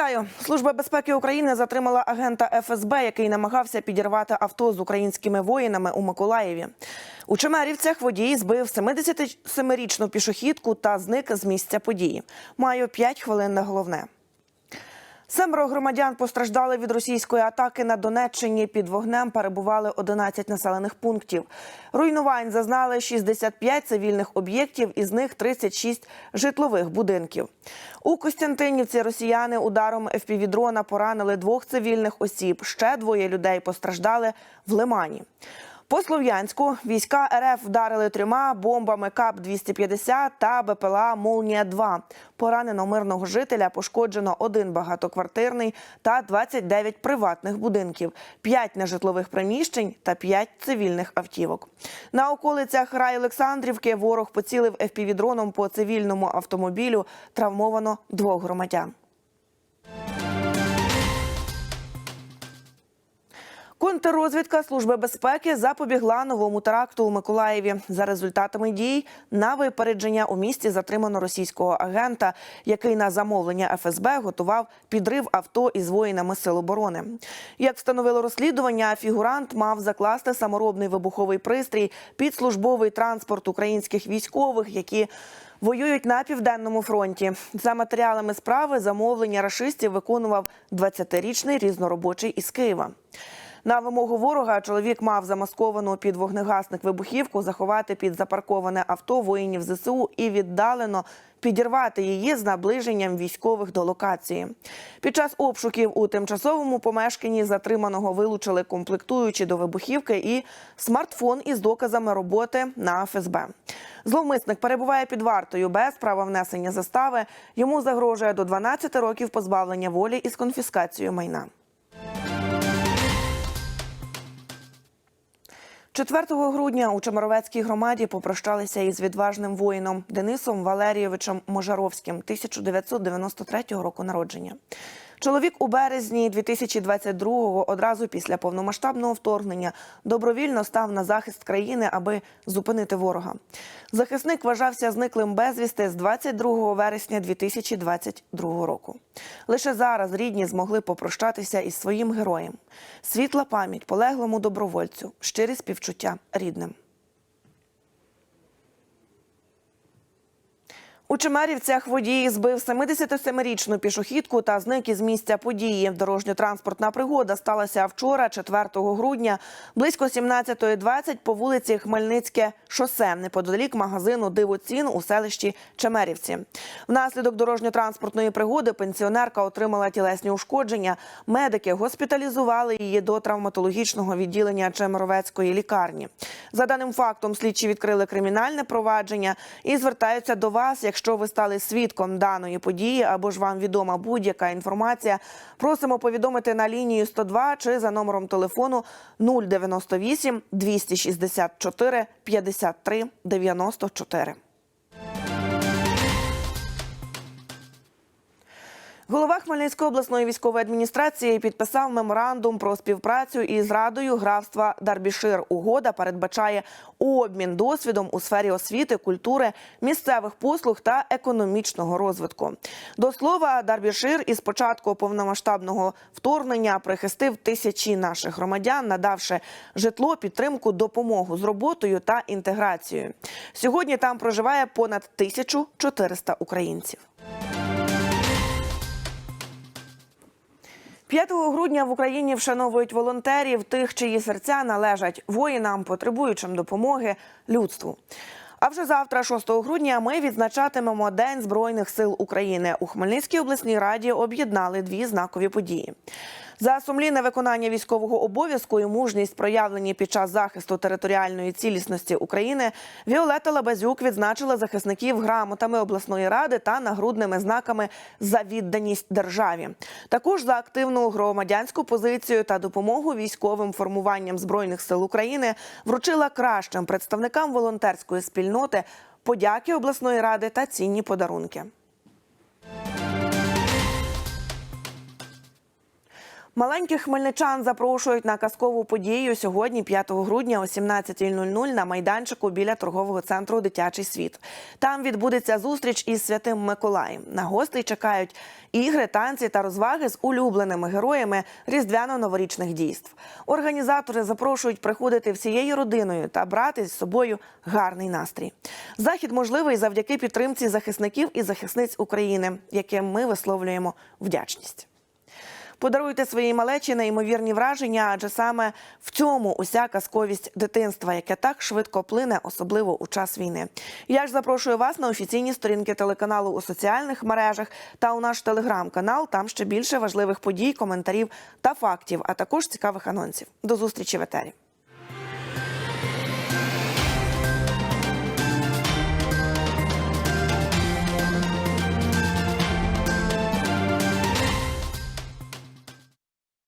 Вітаю! Служба безпеки України затримала агента ФСБ, який намагався підірвати авто з українськими воїнами у Миколаєві. У Чемерівцях водій збив 77-річну пішохідку та зник з місця події. Маю 5 хвилин на головне. Семеро громадян постраждали від російської атаки на Донеччині. Під вогнем перебували 11 населених пунктів. Руйнувань зазнали 65 цивільних об'єктів, із них 36 житлових будинків. У Костянтинівці росіяни ударом ФПВ-дрона поранили двох цивільних осіб. Ще двоє людей постраждали в Лимані. По Слов'янську війська РФ вдарили трьома бомбами КАП-250 та БПЛА «Молнія-2». Поранено мирного жителя, пошкоджено один багатоквартирний та 29 приватних будинків, 5 нежитлових приміщень та 5 цивільних автівок. На околицях Рай Олександрівки ворог поцілив ФПВ-дроном по цивільному автомобілю. Травмовано двох громадян. Контррозвідка Служби безпеки запобігла новому теракту у Миколаєві. За результатами дій на випередження у місті затримано російського агента, який на замовлення ФСБ готував підрив авто із воїнами Сил оборони. Як встановило розслідування, фігурант мав закласти саморобний вибуховий пристрій під службовий транспорт українських військових, які Воюють на південному фронті. За матеріалами справи замовлення рашистів виконував 20-річний різноробочий із Києва. На вимогу ворога чоловік мав замасковану під вогнегасник вибухівку заховати під запарковане авто воїнів ЗСУ і віддалено підірвати її з наближенням військових до локації. Під час обшуків у тимчасовому помешканні затриманого вилучили комплектуючі до вибухівки і смартфон із доказами роботи на ФСБ. Зловмисник перебуває під вартою без права внесення застави. Йому загрожує до 12 років позбавлення волі із конфіскацією майна. 4 грудня у Чемеровецькій громаді попрощалися із відважним воїном Денисом Валерійовичем Можаровським 1993 року народження. Чоловік у березні 2022-го, одразу після повномасштабного вторгнення, добровільно став на захист країни, аби зупинити ворога. Захисник вважався зниклим безвісти з 22 вересня 2022 року. Лише зараз рідні змогли попрощатися із своїм героєм. Світла пам'ять полеглому добровольцю, щирі співчуття рідним. У Чемерівцях водій збив 77-річну пішохідку та зник із місця події. Дорожньо-транспортна пригода сталася вчора, 4 грудня, близько 17.20 по вулиці Хмельницьке шосе, неподалік магазину Дивоцін у селищі Чемерівці. Внаслідок дорожньо-транспортної пригоди пенсіонерка отримала тілесні ушкодження. Медики госпіталізували її до травматологічного відділення Чемеровецької лікарні. За даним фактом, слідчі відкрили кримінальне провадження і звертаються до вас, якщо ви стали свідком даної події або ж вам відома будь-яка інформація. Просимо повідомити на лінію 102 чи за номером телефону 098 264 53 94. Голова Хмельницької обласної військової адміністрації підписав меморандум про співпрацю із радою графства Дарбішир. Угода передбачає обмін досвідом у сфері освіти, культури, місцевих послуг та економічного розвитку. До слова, Дарбішир із початку повномасштабного вторгнення прихистив тисячі наших громадян, надавши житло, підтримку, допомогу з роботою та інтеграцією. Сьогодні там проживає понад 1400 українців. 5 грудня в Україні вшановують волонтерів, тих, чиї серця належать воїнам, потребуючим допомоги людству. А вже завтра, 6 грудня, ми відзначатимемо День Збройних сил України. У Хмельницькій обласній раді об'єднали дві знакові події. За сумлінне виконання військового обов'язку і мужність, проявлені під час захисту територіальної цілісності України, Віолета Лабазюк відзначила захисників грамотами обласної ради та нагрудними знаками за відданість державі. Також за активну громадянську позицію та допомогу військовим формуванням збройних сил України вручила кращим представникам волонтерської спільноти подяки обласної ради та цінні подарунки. Маленьких хмельничан запрошують на казкову подію сьогодні, 5 грудня о 17.00 на майданчику біля торгового центру Дитячий світ. Там відбудеться зустріч із святим Миколаєм. На гостей чекають ігри, танці та розваги з улюбленими героями різдвяно-новорічних дійств. Організатори запрошують приходити всією родиною та брати з собою гарний настрій. Захід можливий завдяки підтримці захисників і захисниць України, яким ми висловлюємо вдячність. Подаруйте своїй малечі неймовірні враження, адже саме в цьому уся казковість дитинства, яке так швидко плине, особливо у час війни. Я ж запрошую вас на офіційні сторінки телеканалу у соціальних мережах та у наш телеграм-канал. Там ще більше важливих подій, коментарів та фактів, а також цікавих анонсів. До зустрічі в етері.